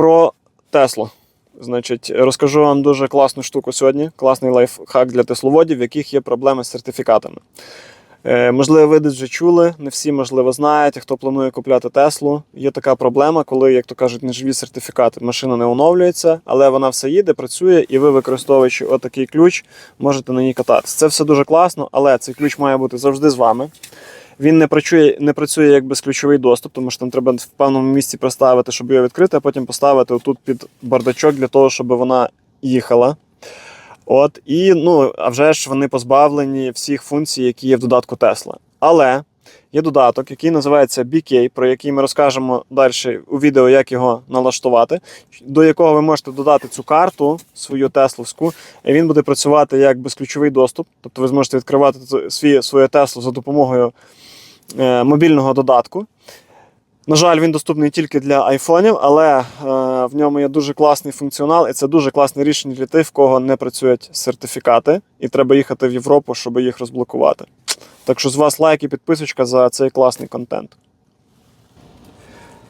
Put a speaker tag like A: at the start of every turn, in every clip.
A: Про Теслу. Значить, розкажу вам дуже класну штуку сьогодні. Класний лайфхак для тесловодів, в яких є проблеми з сертифікатами. Е, можливо, ви десь вже чули, не всі, можливо, знаєте, хто планує купляти Теслу. Є така проблема, коли, як то кажуть, неживі сертифікати. Машина не оновлюється, але вона все їде, працює, і ви, використовуючи отакий ключ, можете на ній кататися. Це все дуже класно, але цей ключ має бути завжди з вами. Він не працює, не працює як безключовий доступ, тому що там треба в певному місці проставити, щоб його відкрити, а потім поставити отут під бардачок для того, щоб вона їхала. От, і ну, а вже ж вони позбавлені всіх функцій, які є в додатку Тесла. Але є додаток, який називається BK, про який ми розкажемо далі у відео, як його налаштувати, до якого ви можете додати цю карту, свою тесловську, і він буде працювати як безключовий доступ. Тобто ви зможете відкривати свій, свою Теслу за допомогою е, мобільного додатку. На жаль, він доступний тільки для айфонів, але е, в ньому є дуже класний функціонал, і це дуже класне рішення для тих, в кого не працюють сертифікати, і треба їхати в Європу, щоб їх розблокувати. Так що з вас лайк і підписочка за цей класний контент.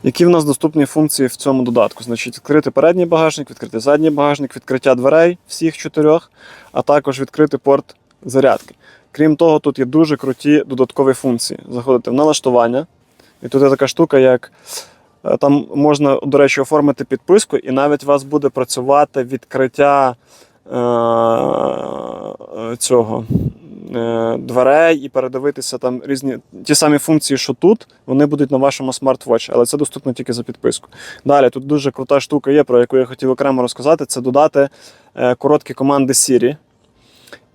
A: Які в нас доступні функції в цьому додатку? Значить, відкрити передній багажник, відкрити задній багажник, відкриття дверей всіх чотирьох, а також відкрити порт зарядки. Крім того, тут є дуже круті додаткові функції. Заходите в налаштування, і тут є така штука, як е, там можна, до речі, оформити підписку, і навіть у вас буде працювати відкриття е, цього е, дверей і передивитися там різні ті самі функції, що тут, вони будуть на вашому смарт-вотчі, але це доступно тільки за підписку. Далі тут дуже крута штука є, про яку я хотів окремо розказати. Це додати е, короткі команди Siri.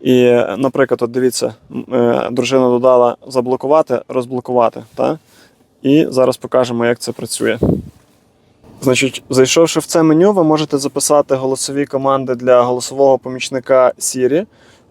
A: І, е, наприклад, от дивіться, е, дружина додала заблокувати, розблокувати. Та? І зараз покажемо, як це працює. Значить, зайшовши в це меню, ви можете записати голосові команди для голосового помічника Siri,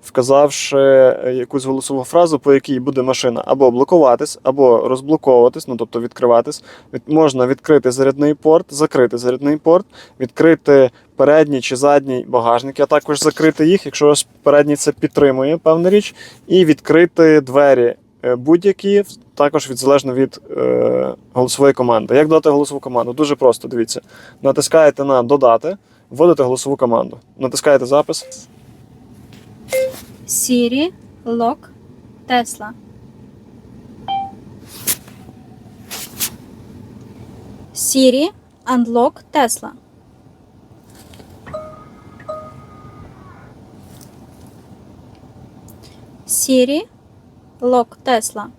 A: вказавши е, якусь голосову фразу, по якій буде машина або блокуватись, або розблоковуватись, ну тобто відкриватись. Можна відкрити зарядний порт, закрити зарядний порт, відкрити передній чи задній багажник, а також закрити їх, якщо ваш передній це підтримує, певна річ, і відкрити двері е, будь-які, також від залежно від е, голосової команди. Як додати голосову команду? Дуже просто, дивіться. Натискаєте на додати, вводите голосову команду. Натискаєте запис.
B: Siri, Lock, Tesla. Siri, Unlock Tesla. Siri, Lock Tesla.